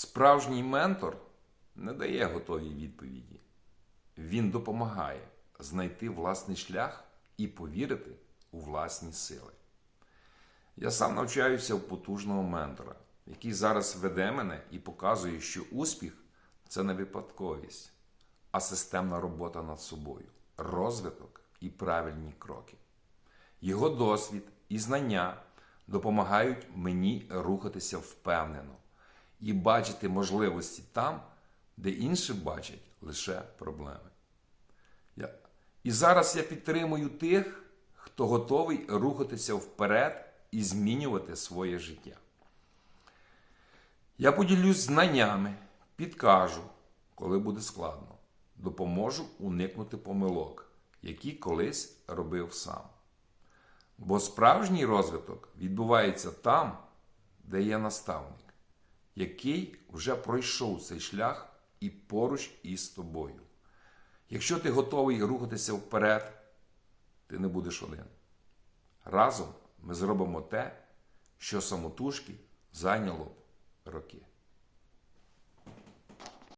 Справжній ментор не дає готові відповіді. Він допомагає знайти власний шлях і повірити у власні сили. Я сам навчаюся у потужного ментора, який зараз веде мене і показує, що успіх це не випадковість, а системна робота над собою, розвиток і правильні кроки. Його досвід і знання допомагають мені рухатися впевнено і бачити можливості там, де інші бачать лише проблеми. Я... І зараз я підтримую тих, хто готовий рухатися вперед і змінювати своє життя. Я поділюсь знаннями, підкажу, коли буде складно, допоможу уникнути помилок, які колись робив сам. Бо справжній розвиток відбувається там, де є наставник, який вже пройшов цей шлях і поруч із тобою. Якщо ти готовий рухатися вперед, ти не будеш один. Разом ми зробимо те, що самотужки зайняло б роки.